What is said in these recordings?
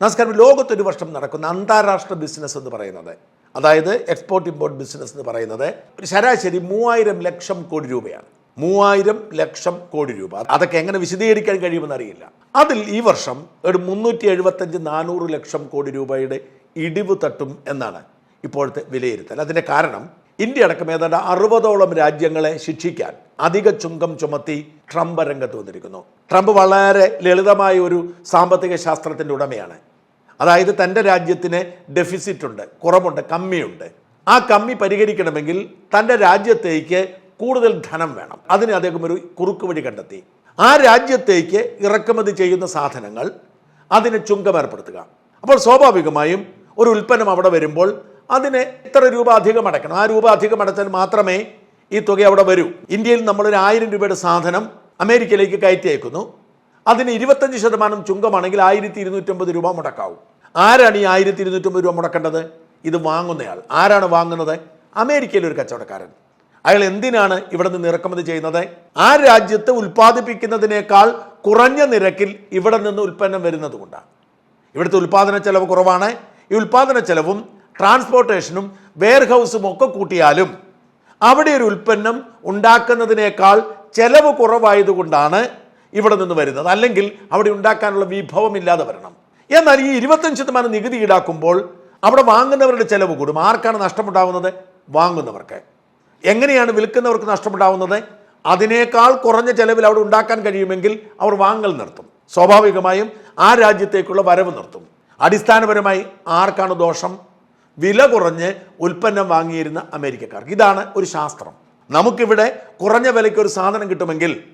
നമസ്കാരം. ലോകത്തൊരു വർഷം നടക്കുന്ന അന്താരാഷ്ട്ര ബിസിനസ് എന്ന് പറയുന്നത്. അതായത് എക്സ്പോർട്ട് ഇമ്പോർട്ട് ബിസിനസ് എന്ന് പറയുന്നത് ഒരു ശരാശരി മൂവായിരം ലക്ഷം കോടി രൂപയാണ്. മൂവായിരം ലക്ഷം കോടി രൂപ. അതൊക്കെ എങ്ങനെ വിശദീകരിക്കാൻ കഴിയുമെന്ന് അറിയില്ല. അതിൽ ഈ വർഷം ഒരു മുന്നൂറ്റി എഴുപത്തഞ്ച് നാനൂറ് ലക്ഷം കോടി രൂപയുടെ ഇടിവ് തട്ടും എന്നാണ് ഇപ്പോഴത്തെ വിലയിരുത്തൽ. അതിന്റെ കാരണം ഇന്ത്യ അടക്കം ഏതാണ്ട് അറുപതോളം രാജ്യങ്ങളെ ശിക്ഷിക്കാൻ അധിക ചുങ്കം ചുമത്തി ട്രംപ് രംഗത്ത് വന്നിരിക്കുന്നു. ട്രംപ് വളരെ ലളിതമായ ഒരു സാമ്പത്തിക ശാസ്ത്രത്തിന്റെ ഉടമയാണ്. അതായത് തന്റെ രാജ്യത്തിന് ഡെഫിസിറ്റുണ്ട് കുറവുണ്ട് കമ്മിയുണ്ട്. ആ കമ്മി പരിഹരിക്കണമെങ്കിൽ തന്റെ രാജ്യത്തേക്ക് കൂടുതൽ ധനം വേണം. അതിന് അദ്ദേഹം ഒരു കുറുക്ക് വഴി കണ്ടെത്തി. ആ രാജ്യത്തേക്ക് ഇറക്കുമതി ചെയ്യുന്ന സാധനങ്ങൾ അതിന് ചുങ്കം ഏർപ്പെടുത്തുക. അപ്പോൾ സ്വാഭാവികമായും ഒരു ഉൽപ്പന്നം അവിടെ വരുമ്പോൾ അതിന് ഇത്ര രൂപ അധികം അടയ്ക്കണം? ആ രൂപ അധികം അടച്ചാൽ മാത്രമേ ഈ തുക അവിടെ വരൂ. ഇന്ത്യയിൽ നമ്മളൊരു ആയിരം രൂപയുടെ സാധനം അമേരിക്കയിലേക്ക് കയറ്റി അയക്കുന്നു. അതിന് ഇരുപത്തഞ്ച് ശതമാനം ചുങ്കമാണെങ്കിൽ ആയിരത്തി ഇരുന്നൂറ്റമ്പത് രൂപ മുടക്കാവും. ആരാണ് ഈ ആയിരത്തി ഇരുന്നൂറ്റമ്പത് രൂപ മുടക്കേണ്ടത്? ഇത് വാങ്ങുന്നയാൾ. ആരാണ് വാങ്ങുന്നത്? അമേരിക്കയിലെ ഒരു കച്ചവടക്കാരൻ. അയാൾ എന്തിനാണ് ഇവിടെ നിന്ന് ഇറക്കുമതി ചെയ്യുന്നത്? ആ രാജ്യത്ത് ഉൽപ്പാദിപ്പിക്കുന്നതിനേക്കാൾ കുറഞ്ഞ നിരക്കിൽ ഇവിടെ നിന്ന് ഉൽപ്പന്നം വരുന്നത് കൊണ്ടാണ്. ഇവിടുത്തെ ഉൽപ്പാദന ചെലവ് കുറവാണ്. ഈ ഉൽപ്പാദന ചെലവും ട്രാൻസ്പോർട്ടേഷനും വെയർഹൗസും ഒക്കെ കൂട്ടിയാലും അവിടെ ഒരു ഉൽപ്പന്നം ഉണ്ടാക്കുന്നതിനേക്കാൾ ചെലവ് കുറവായതുകൊണ്ടാണ് ഇവിടെ നിന്ന് വരുന്നത്. അല്ലെങ്കിൽ അവിടെ ഉണ്ടാക്കാനുള്ള വിഭവം ഇല്ലാതെ വരണം. എന്നാൽ ഈ ഇരുപത്തഞ്ച് ശതമാനം നികുതി ഈടാക്കുമ്പോൾ അവിടെ വാങ്ങുന്നവരുടെ ചെലവ് കൂടും. ആർക്കാണ് നഷ്ടമുണ്ടാകുന്നത് വാങ്ങുന്നവർക്ക്. എങ്ങനെയാണ് വിൽക്കുന്നവർക്ക് നഷ്ടമുണ്ടാകുന്നത് അതിനേക്കാൾ കുറഞ്ഞ ചെലവിൽ അവിടെ ഉണ്ടാക്കാൻ കഴിയുമെങ്കിൽ അവർ വാങ്ങൽ നിർത്തും. സ്വാഭാവികമായും ആ രാജ്യത്തേക്കുള്ള വരവ് നിർത്തും. അടിസ്ഥാനപരമായി ആർക്കാണ് ദോഷം? വില കുറഞ്ഞ് ഉൽപ്പന്നം വാങ്ങിയിരുന്ന അമേരിക്കക്കാർക്ക്. ഇതാണ് ഒരു ശാസ്ത്രം. നമുക്കിവിടെ കുറഞ്ഞ വിലയ്ക്ക് ഒരു സാധനം കിട്ടുമെങ്കിൽ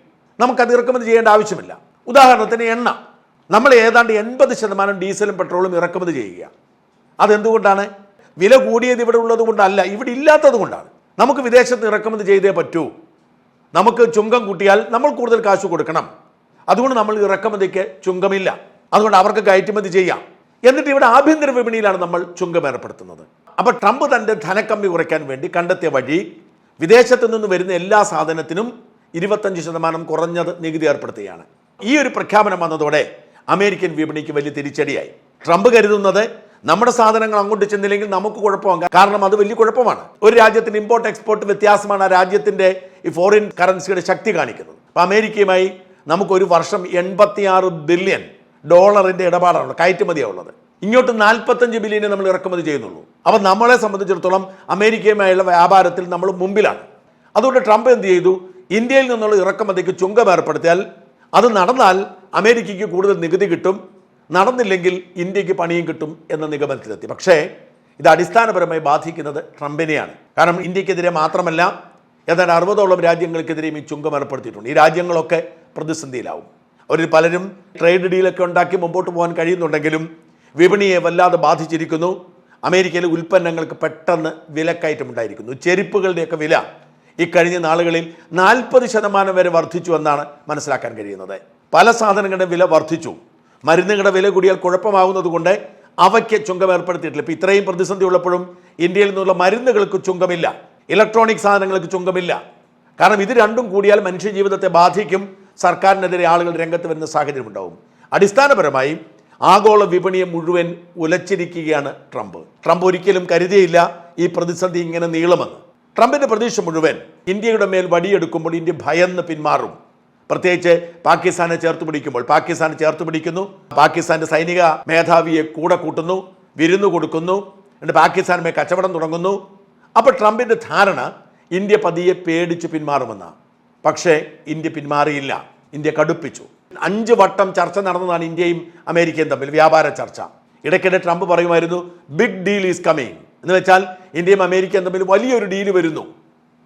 നമുക്കത് ഇറക്കുമതി ചെയ്യേണ്ട ആവശ്യമില്ല. ഉദാഹരണത്തിന് എണ്ണ. നമ്മൾ ഏതാണ്ട് എൺപത് ശതമാനം ഡീസലും പെട്രോളും ഇറക്കുമതി ചെയ്യുക. അതെന്തുകൊണ്ടാണ്? വില കൂടിയത് ഇവിടെ ഉള്ളത് കൊണ്ടല്ല ഇവിടെ ഇല്ലാത്തത് കൊണ്ടാണ് നമുക്ക് വിദേശത്ത് ഇറക്കുമതി ചെയ്തേ പറ്റൂ. നമുക്ക് ചുങ്കം കൂട്ടിയാൽ നമ്മൾ കൂടുതൽ കാശ് കൊടുക്കണം. അതുകൊണ്ട് നമ്മൾ ഇറക്കുമതിക്ക് ചുങ്കമില്ല. അതുകൊണ്ട് അവർക്ക് കയറ്റുമതി ചെയ്യാം. എന്നിട്ട് ഇവിടെ ആഭ്യന്തര വിപണിയിലാണ് നമ്മൾ ചുങ്കം ഏർപ്പെടുത്തുന്നത്. അപ്പോൾ ട്രംപ് തന്റെ ധനക്കമ്മി കുറയ്ക്കാൻ വേണ്ടി കണ്ടെത്തിയ വഴി വിദേശത്ത് നിന്ന് വരുന്ന എല്ലാ സാധനത്തിനും ഇരുപത്തഞ്ച് ശതമാനം കുറഞ്ഞത് നികുതി ഏർപ്പെടുത്തുകയാണ് ഈ ഒരു പ്രഖ്യാപനം വന്നതോടെ അമേരിക്കൻ വിപണിക്ക് വലിയ തിരിച്ചടിയായി. ട്രംപ് കരുതുന്നത് നമ്മുടെ സാധനങ്ങൾ അങ്ങോട്ട് ചെന്നില്ലെങ്കിൽ നമുക്ക് കുഴപ്പമാണ് കാരണം അത് വലിയ കുഴപ്പമാണ്. ഒരു രാജ്യത്തിന്റെ ഇമ്പോർട്ട് എക്സ്പോർട്ട് വ്യത്യാസമാണ് ആ രാജ്യത്തിന്റെ ഈ ഫോറിൻ കറൻസിയുടെ ശക്തി കാണിക്കുന്നത്. അപ്പൊ അമേരിക്കയുമായി നമുക്ക് ഒരു വർഷം എൺപത്തിയാറ് ബില്യൺ ഡോളറിന്റെ ഇടപാടാണ് കയറ്റുമതിയാണ് ഉള്ളത്. ഇങ്ങോട്ട് നാൽപ്പത്തഞ്ച് ബില്യനെ നമ്മൾ ഇറക്കുമതി ചെയ്യുന്നുള്ളൂ. അപ്പോൾ നമ്മളെ സംബന്ധിച്ചിടത്തോളം അമേരിക്കയുമായുള്ള വ്യാപാരത്തിൽ നമ്മൾ മുമ്പിലാണ്. അതുകൊണ്ട് ട്രംപ് എന്ത് ചെയ്തു? ഇന്ത്യയിൽ നിന്നുള്ള ഇറക്കുമതിക്ക് ചുങ്കം ഏർപ്പെടുത്തിയാൽ അത് നടന്നാൽ അമേരിക്കയ്ക്ക് കൂടുതൽ നികുതി കിട്ടും നടന്നില്ലെങ്കിൽ ഇന്ത്യയ്ക്ക് പണിയും കിട്ടും എന്ന നിഗമനത്തിലെത്തി. പക്ഷേ ഇത് അടിസ്ഥാനപരമായി ബാധിക്കുന്നത് ട്രംപിനെയാണ്. കാരണം ഇന്ത്യക്കെതിരെ മാത്രമല്ല ഏതാണ്ട് അറുപതോളം രാജ്യങ്ങൾക്കെതിരെയും ഈ ചുങ്കം ഏർപ്പെടുത്തിയിട്ടുണ്ട്. ഈ രാജ്യങ്ങളൊക്കെ പ്രതിസന്ധിയിലാവും. അവരിൽ പലരും ട്രേഡ് ഡീലൊക്കെ ഉണ്ടാക്കി മുമ്പോട്ട് പോകാൻ കഴിയുന്നുണ്ടെങ്കിലും വിപണിയെ വല്ലാതെ ബാധിച്ചിരിക്കുന്നു. അമേരിക്കയിലെ ഉൽപ്പന്നങ്ങൾക്ക് പെട്ടെന്ന് വിലക്കയറ്റം ഉണ്ടായിരിക്കുന്നു ചെരുപ്പുകളുടെയൊക്കെ വില ഈ കഴിഞ്ഞ നാളുകളിൽ നാൽപ്പത് ശതമാനം വരെ വർദ്ധിച്ചു എന്നാണ് മനസ്സിലാക്കാൻ കഴിയുന്നത്. പല സാധനങ്ങളുടെ വില വർദ്ധിച്ചു. മരുന്നുകളുടെ വില കൂടിയാൽ കുഴപ്പമാകുന്നത് കൊണ്ട് അവയ്ക്ക് ചുങ്കം ഏർപ്പെടുത്തിയിട്ടില്ല. ഇപ്പം ഇത്രയും പ്രതിസന്ധി ഉള്ളപ്പോഴും ഇന്ത്യയിൽ നിന്നുള്ള മരുന്നുകൾക്ക് ചുങ്കമില്ല. ഇലക്ട്രോണിക് സാധനങ്ങൾക്ക് ചുങ്കമില്ല. കാരണം ഇത് രണ്ടും കൂടിയാൽ മനുഷ്യജീവിതത്തെ ബാധിക്കും. സർക്കാരിനെതിരെ ആളുകൾ രംഗത്ത് വരുന്ന സാഹചര്യം ഉണ്ടാവും. അടിസ്ഥാനപരമായി ആഗോള വിപണിയെ മുഴുവൻ ഉലച്ചിരിക്കുകയാണ് ട്രംപ്. ട്രംപ് ഒരിക്കലും കരുതിയില്ല ഈ പ്രതിസന്ധി ഇങ്ങനെ നീളുമെന്ന്. ട്രംപിന്റെ പ്രതീക്ഷ മുഴുവൻ ഇന്ത്യയുടെ മേൽ വടിയെടുക്കുമ്പോൾ ഇന്ത്യ ഭയന്ന് പിന്മാറും. പ്രത്യേകിച്ച് പാകിസ്ഥാനെ ചേർത്ത് പിടിക്കുമ്പോൾ. പാകിസ്ഥാനെ ചേർത്ത് പിടിക്കുന്നു. പാകിസ്ഥാന്റെ സൈനിക മേധാവിയെ കൂടെ കൂട്ടുന്നു വിരുന്നു കൊടുക്കുന്നു എന്നിട്ട് പാകിസ്ഥാനുമേ കച്ചവടം തുടങ്ങുന്നു. അപ്പോൾ ട്രംപിന്റെ ധാരണ ഇന്ത്യ പതിയെ പേടിച്ച് പിന്മാറുമെന്നാണ് പക്ഷേ ഇന്ത്യ പിന്മാറിയില്ല. ഇന്ത്യ കടുപ്പിച്ചു. അഞ്ച് വട്ടം ചർച്ച നടന്നതാണ് ഇന്ത്യയും അമേരിക്കയും തമ്മിൽ വ്യാപാര ചർച്ച. ഇടയ്ക്കിടെ ട്രംപ് പറയുമായിരുന്നു ബിഗ് ഡീൽ ഈസ് കമ്മിങ് എന്ന് വെച്ചാൽ ഇന്ത്യയും അമേരിക്കയും തമ്മിൽ വലിയൊരു ഡീൽ വരുന്നു.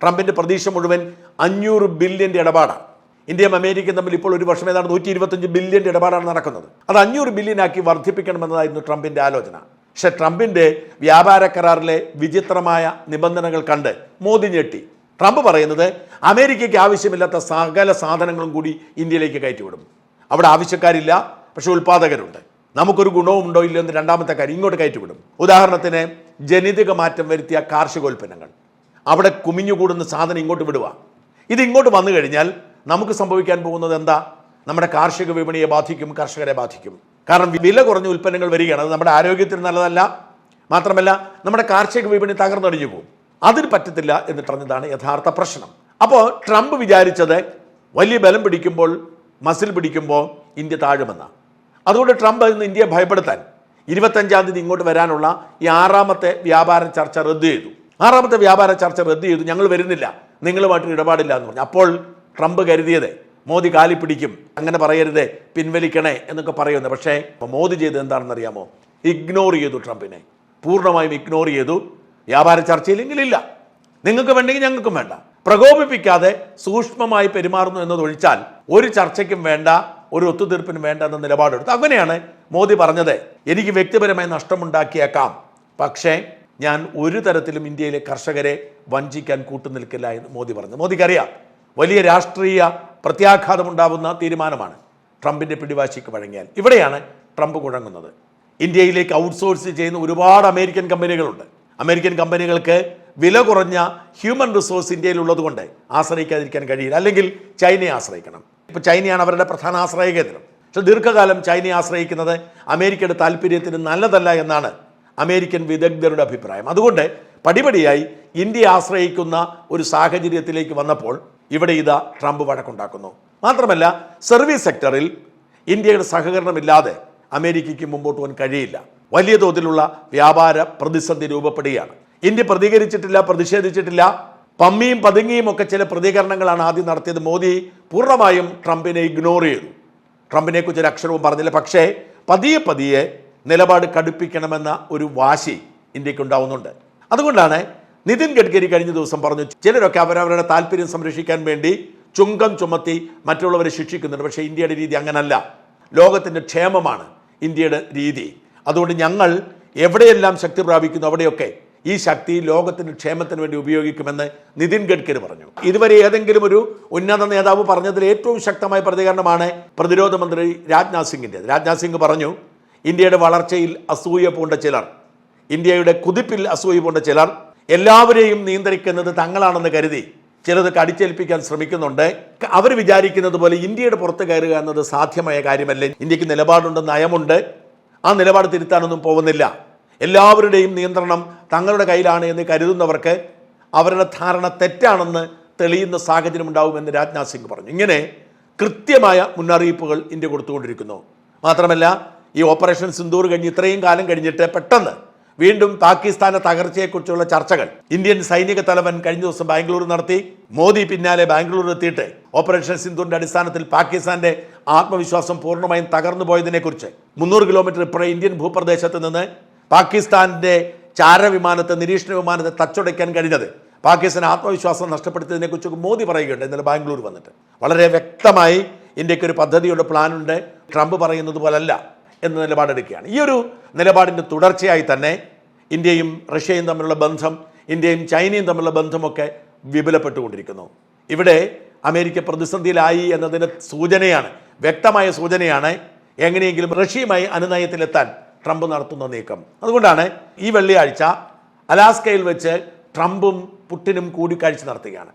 ട്രംപിന്റെ പ്രതീക്ഷ മുഴുവൻ അഞ്ഞൂറ് ബില്യന്റെ ഇടപാടാണ്. ഇന്ത്യയും അമേരിക്കയും തമ്മിൽ ഇപ്പോൾ ഒരു വർഷം ഏതാണ്ട് നൂറ്റി ഇരുപത്തഞ്ച് ബില്യന്റെ ഇടപാടാണ് നടക്കുന്നത്. അത് അഞ്ഞൂറ് ബില്യനാക്കി വർദ്ധിപ്പിക്കണമെന്നതായിരുന്നു ട്രംപിന്റെ ആലോചന. പക്ഷെ ട്രംപിന്റെ വ്യാപാര കരാറിലെ വിചിത്രമായ നിബന്ധനകൾ കണ്ട് മോദി ഞെട്ടി. ട്രംപ് പറയുന്നത് അമേരിക്കയ്ക്ക് ആവശ്യമില്ലാത്ത സകല സാധനങ്ങളും കൂടി ഇന്ത്യയിലേക്ക് കയറ്റിവിടും. അവിടെ ആവശ്യക്കാരില്ല പക്ഷെ ഉൽപാദകരുണ്ട്. നമുക്കൊരു ഗുണവും ഉണ്ടോ ഇല്ലയോ എന്ന് രണ്ടാമത്തെ കാര്യം ഇങ്ങോട്ട് കയറ്റിവിടും. ഉദാഹരണത്തിന് ജനിതക മാറ്റം വരുത്തിയ കാർഷികോൽപ്പന്നങ്ങൾ. അവിടെ കുമിഞ്ഞുകൂടുന്ന സാധനം ഇങ്ങോട്ട് വിടുക. ഇത് ഇങ്ങോട്ട് വന്നു കഴിഞ്ഞാൽ നമുക്ക് സംഭവിക്കാൻ പോകുന്നത് എന്താ? നമ്മുടെ കാർഷിക വിപണിയെ ബാധിക്കും കർഷകരെ ബാധിക്കും. കാരണം വില കുറഞ്ഞ ഉൽപ്പന്നങ്ങൾ വരികയാണ്. അത് നമ്മുടെ ആരോഗ്യത്തിന് നല്ലതല്ല. മാത്രമല്ല നമ്മുടെ കാർഷിക വിപണി തകർന്നടിഞ്ഞു പോകും. അതിന് പറ്റത്തില്ല എന്ന് പറഞ്ഞതാണ് യഥാർത്ഥ പ്രശ്നം. അപ്പോൾ ട്രംപ് വിചാരിച്ചത് വലിയ ബലം പിടിക്കുമ്പോൾ മസിൽ പിടിക്കുമ്പോൾ ഇന്ത്യ താഴുമെന്നാണ് അതുകൊണ്ട് ട്രംപ് ഇന്ന് ഇന്ത്യയെ ഭയപ്പെടുത്താൻ ഇരുപത്തഞ്ചാം തീയതി ഇങ്ങോട്ട് വരാനുള്ള ഈ ആറാമത്തെ വ്യാപാര ചർച്ച റദ്ദ് ചെയ്തു. ആറാമത്തെ വ്യാപാര ചർച്ച റദ്ദ് ചെയ്തു. ഞങ്ങൾ വരുന്നില്ല. നിങ്ങളുമായിട്ട് ഇടപാടില്ല എന്ന് പറഞ്ഞു. അപ്പോൾ ട്രംപ് കരുതിയത് മോദി കാലി പിടിക്കും. അങ്ങനെ പറയരുതേ. പിൻവലിക്കണേ എന്നൊക്കെ പറയുന്നത് പക്ഷേ മോദി ചെയ്തത് എന്താണെന്നറിയാമോ ഇഗ്നോർ ചെയ്തു ട്രംപിനെ. പൂർണമായും ഇഗ്നോർ ചെയ്തു. വ്യാപാര ചർച്ചയില്ലെങ്കിലില്ല നിങ്ങൾക്ക് വേണ്ടെങ്കിൽ ഞങ്ങൾക്കും വേണ്ട. പ്രകോപിപ്പിക്കാതെ സൂക്ഷ്മമായി പെരുമാറുന്നു എന്നതൊഴിച്ചാൽ ഒരു ചർച്ചയ്ക്കും വേണ്ട ഒരു ഒത്തുതീർപ്പിനും വേണ്ട എന്ന നിലപാടെടുത്ത്. അങ്ങനെയാണ് മോദി പറഞ്ഞത് എനിക്ക് വ്യക്തിപരമായി നഷ്ടമുണ്ടാക്കിയേക്കാം. പക്ഷേ ഞാൻ ഒരു തരത്തിലും ഇന്ത്യയിലെ കർഷകരെ വഞ്ചിക്കാൻ കൂട്ടുനിൽക്കില്ല എന്ന് മോദി പറഞ്ഞു. മോദിക്കറിയാം വലിയ രാഷ്ട്രീയ പ്രത്യാഘാതമുണ്ടാവുന്ന തീരുമാനമാണ് ട്രംപിന്റെ പിടിവാശിക്ക് വഴങ്ങിയാൽ. ഇവിടെയാണ് ട്രംപ് കുഴങ്ങുന്നത്. ഇന്ത്യയിലേക്ക് ഔട്ട്സോഴ്സ് ചെയ്യുന്ന ഒരുപാട് അമേരിക്കൻ കമ്പനികളുണ്ട്. അമേരിക്കൻ കമ്പനികൾക്ക് വില കുറഞ്ഞ ഹ്യൂമൻ റിസോഴ്സ് ഇന്ത്യയിലുള്ളത് കൊണ്ട് ആശ്രയിക്കാതിരിക്കാൻ കഴിയില്ല. അല്ലെങ്കിൽ ചൈനയെ ആശ്രയിക്കണം. ഇപ്പോൾ ചൈനയാണ് അവരുടെ പ്രധാന ആശ്രയ കേന്ദ്രം. പക്ഷെ ദീർഘകാലം ചൈനയെ ആശ്രയിക്കുന്നത് അമേരിക്കയുടെ താല്പര്യത്തിന് നല്ലതല്ല എന്നാണ് അമേരിക്കൻ വിദഗ്ധരുടെ അഭിപ്രായം. അതുകൊണ്ട് പടിപടിയായി ഇന്ത്യ ആശ്രയിക്കുന്ന ഒരു സാഹചര്യത്തിലേക്ക് വന്നപ്പോൾ ഇവിടെ ഇതാ ട്രംപ് വഴക്കുണ്ടാക്കുന്നു. മാത്രമല്ല സർവീസ് സെക്ടറിൽ ഇന്ത്യയുടെ സഹകരണമില്ലാതെ അമേരിക്കയ്ക്ക് മുമ്പോട്ട് പോകാൻ കഴിയില്ല. വലിയ തോതിലുള്ള വ്യാപാര പ്രതിസന്ധി രൂപപ്പെടുകയാണ്. ഇന്ത്യ പ്രതികരിച്ചിട്ടില്ല പ്രതിഷേധിച്ചിട്ടില്ല. പമ്മിയും പതുങ്ങിയും ഒക്കെ ചില പ്രതികരണങ്ങളാണ് ആദ്യം നടത്തിയത്. മോദി പൂർണമായും ട്രംപിനെ ഇഗ്നോർ ചെയ്തു. ട്രംപിനെ കുറിച്ച് ഒരു അക്ഷരവും പറഞ്ഞില്ല. പക്ഷേ പതിയെ പതിയെ നിലപാട് കടുപ്പിക്കണമെന്ന ഒരു വാശി ഇന്ത്യയ്ക്ക് ഉണ്ടാവുന്നുണ്ട്. അതുകൊണ്ടാണ് നിതിൻ ഗഡ്കരി കഴിഞ്ഞ ദിവസം പറഞ്ഞു ചിലരൊക്കെ അവരവരുടെ താല്പര്യം സംരക്ഷിക്കാൻ വേണ്ടി ചുങ്കം ചുമത്തി മറ്റുള്ളവരെ ശിക്ഷിക്കുന്നുണ്ട്. പക്ഷേ ഇന്ത്യയുടെ രീതി അങ്ങനല്ല. ലോകത്തിന്റെ ക്ഷേമമാണ് ഇന്ത്യയുടെ രീതി. അതുകൊണ്ട് ഞങ്ങൾ എവിടെയെല്ലാം ശക്തി പ്രാപിക്കുന്നു അവിടെയൊക്കെ ഈ ശക്തി ലോകത്തിന് ക്ഷേമത്തിന് വേണ്ടി ഉപയോഗിക്കുമെന്ന് നിതിൻ ഗഡ്കരി പറഞ്ഞു. ഇതുവരെ ഏതെങ്കിലും ഒരു ഉന്നത നേതാവ് പറഞ്ഞതിൽ ഏറ്റവും ശക്തമായ പ്രതികരണമാണ് പ്രതിരോധ മന്ത്രി രാജ്നാഥ് സിംഗിന്റെ രാജ്നാഥ് സിംഗ് പറഞ്ഞു ഇന്ത്യയുടെ വളർച്ചയിൽ അസൂയ പൂണ്ട ചിലർ ഇന്ത്യയുടെ കുതിപ്പിൽ അസൂയ പൂണ്ട ചിലർ എല്ലാവരെയും നിയന്ത്രിക്കുന്നത് തങ്ങളാണെന്ന് കരുതി ചിലത് കടിച്ചേൽപ്പിക്കാൻ ശ്രമിക്കുന്നുണ്ട്. അവർ വിചാരിക്കുന്നത് പോലെ ഇന്ത്യയുടെ പുറത്ത് കയറുക എന്നത് സാധ്യമായ കാര്യമല്ല? ഇന്ത്യയ്ക്ക് നിലപാടുണ്ട് നയമുണ്ട്. ആ നിലപാട് തിരുത്താനൊന്നും പോകുന്നില്ല. എല്ലാവരുടെയും നിയന്ത്രണം തങ്ങളുടെ കയ്യിലാണ് എന്ന് കരുതുന്നവർക്ക് അവരുടെ ധാരണ തെറ്റാണെന്ന് തെളിയുന്ന സാഹചര്യം ഉണ്ടാവുമെന്ന് രാജ്നാഥ് സിംഗ് പറഞ്ഞു. ഇങ്ങനെ കൃത്യമായ മുന്നറിയിപ്പുകൾ ഇന്ത്യ കൊടുത്തുകൊണ്ടിരിക്കുന്നു. മാത്രമല്ല ഈ ഓപ്പറേഷൻ സിന്ദൂർ കഴിഞ്ഞ് ഇത്രയും കാലം കഴിഞ്ഞിട്ട് പെട്ടെന്ന് വീണ്ടും പാകിസ്ഥാന്റെ തകർച്ചയെക്കുറിച്ചുള്ള ചർച്ചകൾ ഇന്ത്യൻ സൈനിക തലവൻ കഴിഞ്ഞ ദിവസം ബാംഗ്ലൂർ നടത്തി. മോദി പിന്നാലെ ബാംഗ്ലൂർ എത്തിയിട്ട് ഓപ്പറേഷൻ സിന്ധുവിന്റെ അടിസ്ഥാനത്തിൽ പാകിസ്ഥാന്റെ ആത്മവിശ്വാസം പൂർണമായും തകർന്നു പോയതിനെക്കുറിച്ച് മുന്നൂറ് കിലോമീറ്റർ ഇപ്പുറം ഇന്ത്യൻ ഭൂപ്രദേശത്ത് നിന്ന് പാകിസ്ഥാന്റെ ചാരവിമാനത്തെ നിരീക്ഷണ വിമാനത്തെ തച്ചുടയ്ക്കാൻ കഴിഞ്ഞത്. പാകിസ്ഥാൻ ആത്മവിശ്വാസം നഷ്ടപ്പെടുത്തിയതിനെക്കുറിച്ച് മോദി പറയുകയുണ്ട് ഇന്നലെ ബാംഗ്ലൂർ വന്നിട്ട്. വളരെ വ്യക്തമായി ഇന്ത്യയ്ക്ക് ഒരു പദ്ധതിയുടെ പ്ലാനുണ്ട്. ട്രംപ് പറയുന്നത് പോലല്ല എന്ന നിലപാടെടുക്കുകയാണ്. ഈ ഒരു നിലപാടിന്റെ തുടർച്ചയായി തന്നെ ഇന്ത്യയും റഷ്യയും തമ്മിലുള്ള ബന്ധം ഇന്ത്യയും ചൈനയും തമ്മിലുള്ള ബന്ധമൊക്കെ വിപുലപ്പെട്ടുകൊണ്ടിരിക്കുന്നു. ഇവിടെ അമേരിക്ക പ്രതിസന്ധിയിലായി എന്നതിന് സൂചനയാണ് വ്യക്തമായ സൂചനയാണ് എങ്ങനെയെങ്കിലും റഷ്യയുമായി അനുനയത്തിലെത്താൻ ട്രംപ് നടത്തുന്ന നീക്കം. അതുകൊണ്ടാണ് ഈ വെള്ളിയാഴ്ച അലാസ്കയിൽ വെച്ച് ട്രംപും പുട്ടിനും കൂടിക്കാഴ്ച നടത്തുകയാണ്.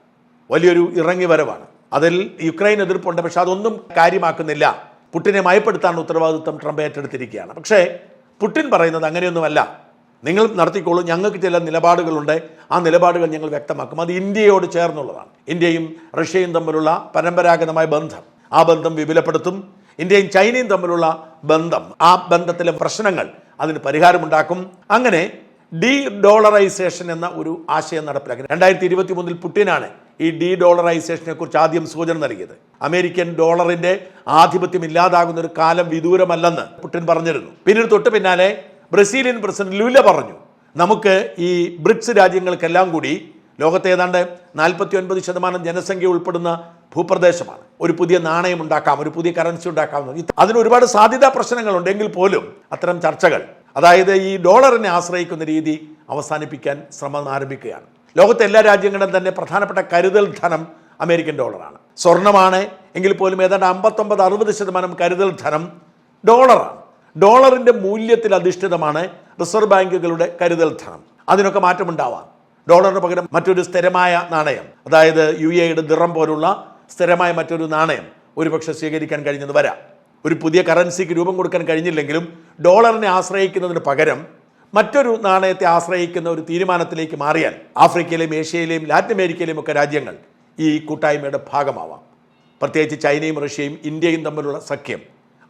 വലിയൊരു ഇറങ്ങി വരവാണ്. അതിൽ യുക്രൈൻ എതിർപ്പുണ്ട് പക്ഷെ അതൊന്നും കാര്യമാക്കുന്നില്ല. പുട്ടിനെ മയപ്പെടുത്താനുള്ള ഉത്തരവാദിത്വം ട്രംപ് ഏറ്റെടുത്തിരിക്കുകയാണ്. പക്ഷേ പുട്ടിൻ പറയുന്നത് അങ്ങനെയൊന്നുമല്ല. നിങ്ങൾ നടത്തിക്കോളൂ ഞങ്ങൾക്ക് ചില നിലപാടുകളുണ്ട്. ആ നിലപാടുകൾ ഞങ്ങൾ വ്യക്തമാക്കും. അത് ഇന്ത്യയോട് ചേർന്നുള്ളതാണ്. ഇന്ത്യയും റഷ്യയും തമ്മിലുള്ള പരമ്പരാഗതമായ ബന്ധം. ആ ബന്ധം വിപുലപ്പെടുത്തും. ഇന്ത്യയും ചൈനയും തമ്മിലുള്ള ബന്ധം ആ ബന്ധത്തിലെ പ്രശ്നങ്ങൾ അതിന് പരിഹാരമുണ്ടാക്കും. അങ്ങനെ ഡി ഡോളറൈസേഷൻ എന്ന ഒരു ആശയം നടപ്പിലാക്കി. രണ്ടായിരത്തി ഇരുപത്തി മൂന്നിൽ പുട്ടിനാണ് ഈ ഡി ഡോളറൈസേഷനെ കുറിച്ച് ആദ്യം സൂചന നൽകിയത്. അമേരിക്കൻ ഡോളറിന്റെ ആധിപത്യം ഇല്ലാതാകുന്ന ഒരു കാലം വിദൂരമല്ലെന്ന് പുട്ടിൻ പറഞ്ഞിരുന്നു. പിന്നീട് തൊട്ട് പിന്നാലെ ബ്രസീലിയൻ പ്രസിഡന്റ് ലുല പറഞ്ഞു നമുക്ക് ഈ ബ്രിക്സ് രാജ്യങ്ങൾക്കെല്ലാം കൂടി ലോകത്തെ ഏതാണ്ട് നാൽപ്പത്തി ഒൻപത് ശതമാനം ജനസംഖ്യ ഉൾപ്പെടുന്ന ഭൂപ്രദേശമാണ്. ഒരു പുതിയ നാണയം ഉണ്ടാക്കാം ഒരു പുതിയ കറൻസി ഉണ്ടാക്കാം. അതിന് ഒരുപാട് സാധ്യതാ പ്രശ്നങ്ങളുണ്ടെങ്കിൽ പോലും അത്തരം ചർച്ചകൾ അതായത് ഈ ഡോളറിനെ ആശ്രയിക്കുന്ന രീതി അവസാനിപ്പിക്കാൻ ശ്രമം ആരംഭിക്കുകയാണ്. ലോകത്തെ എല്ലാ രാജ്യങ്ങളും തന്നെ പ്രധാനപ്പെട്ട കരുതൽ ധനം അമേരിക്കൻ ഡോളറാണ്. സ്വർണമാണ് എങ്കിൽ പോലും ഏതാണ്ട് അമ്പത്തൊമ്പത് അറുപത് ശതമാനം കരുതൽ ധനം ഡോളറാണ്. ഡോളറിന്റെ മൂല്യത്തിൽ അധിഷ്ഠിതമാണ് റിസർവ് ബാങ്കുകളുടെ കരുതൽ ധനം. അതിനൊക്കെ മാറ്റമുണ്ടാവാം. ഡോളറിന് പകരം മറ്റൊരു സ്ഥിരമായ നാണയം അതായത് യു എയുടെ ദിറം പോലുള്ള സ്ഥിരമായ മറ്റൊരു നാണയം ഒരുപക്ഷെ സ്വീകരിക്കാൻ കഴിഞ്ഞത് വരാം. ഒരു പുതിയ കറൻസിക്ക് രൂപം കൊടുക്കാൻ കഴിഞ്ഞില്ലെങ്കിലും ഡോളറിനെ ആശ്രയിക്കുന്നതിന് പകരം മറ്റൊരു നാണയത്തെ ആശ്രയിക്കുന്ന ഒരു തീരുമാനത്തിലേക്ക് മാറിയാൽ ആഫ്രിക്കയിലെയും ഏഷ്യയിലെയും ലാറ്റിൻ അമേരിക്കയിലെയും ഒക്കെ രാജ്യങ്ങൾ ഈ കൂട്ടായ്മയുടെ ഭാഗമാവാം. പ്രത്യേകിച്ച് ചൈനയും റഷ്യയും ഇന്ത്യയും തമ്മിലുള്ള സഖ്യം.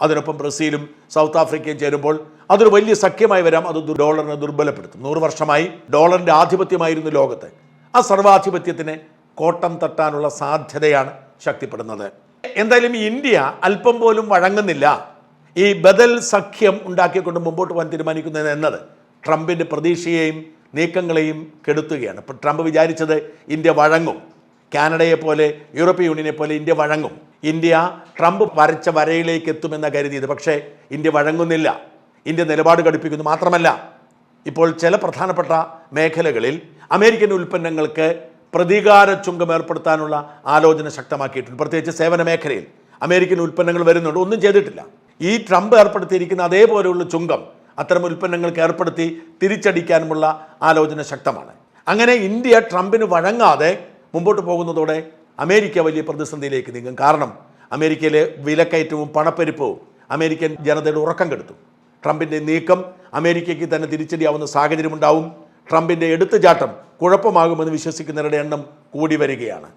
അതിനൊപ്പം ബ്രസീലും സൗത്ത് ആഫ്രിക്കയും ചേരുമ്പോൾ അതൊരു വലിയ സഖ്യമായി വരാം. അത് ഡോളറിനെ ദുർബലപ്പെടുത്തും. നൂറ് വർഷമായി ഡോളറിന്റെ ആധിപത്യമായിരുന്നു ലോകത്ത്. ആ സർവാധിപത്യത്തിന് കോട്ടം തട്ടാനുള്ള സാധ്യതയാണ് ശക്തിപ്പെടുന്നത്. എന്തായാലും ഇന്ത്യ അല്പം പോലും വഴങ്ങുന്നില്ല. ഈ ബദൽ സഖ്യം ഉണ്ടാക്കിക്കൊണ്ട് മുമ്പോട്ട് പോകാൻ തീരുമാനിക്കുന്നത് എന്നത് ട്രംപിന്റെ പ്രതീക്ഷയെയും നീക്കങ്ങളെയും കെടുത്തുകയാണ്. ഇപ്പം ട്രംപ് വിചാരിച്ചത് ഇന്ത്യ വഴങ്ങും. കാനഡയെ പോലെ യൂറോപ്യൻ യൂണിയനെ പോലെ ഇന്ത്യ വഴങ്ങും. ഇന്ത്യ ട്രംപ് വരച്ച വരയിലേക്ക് എത്തുമെന്ന കരുതിയത് പക്ഷേ ഇന്ത്യ വഴങ്ങുന്നില്ല. ഇന്ത്യ നിലപാട് ഘടിപ്പിക്കുന്നു മാത്രമല്ല ഇപ്പോൾ ചില പ്രധാനപ്പെട്ട മേഖലകളിൽ അമേരിക്കൻ ഉൽപ്പന്നങ്ങൾക്ക് പ്രതികാര ചുങ്കം ഏർപ്പെടുത്താനുള്ള ആലോചന ശക്തമാക്കിയിട്ടുണ്ട്. പ്രത്യേകിച്ച് സേവന മേഖലയിൽ അമേരിക്കൻ ഉൽപ്പന്നങ്ങൾ വരുന്നുണ്ട്. ഒന്നും ചെയ്തിട്ടില്ല. ഈ ട്രംപ് ഏർപ്പെടുത്തിയിരിക്കുന്ന അതേപോലെയുള്ള ചുങ്കം അത്തരം ഉൽപ്പന്നങ്ങൾക്ക് ഏർപ്പെടുത്തി തിരിച്ചടിക്കാനുമുള്ള ആലോചന ശക്തമാണ്. അങ്ങനെ ഇന്ത്യ ട്രംപിന് വഴങ്ങാതെ മുമ്പോട്ട് പോകുന്നതോടെ അമേരിക്ക വലിയ പ്രതിസന്ധിയിലേക്ക് നീങ്ങും. കാരണം അമേരിക്കയിലെ വിലക്കയറ്റവും പണപ്പെരുപ്പവും അമേരിക്കൻ ജനതയുടെ ഉറക്കം കെടുത്തു. ട്രംപിന്റെ നീക്കം അമേരിക്കയ്ക്ക് തന്നെ തിരിച്ചടിയാവുന്ന സാഹചര്യമുണ്ടാവും. ട്രംപിന്റെ എടുത്തുചാട്ടം കുഴപ്പമാകുമെന്ന് വിശ്വസിക്കുന്നവരുടെ എണ്ണം കൂടി വരികയാണ്.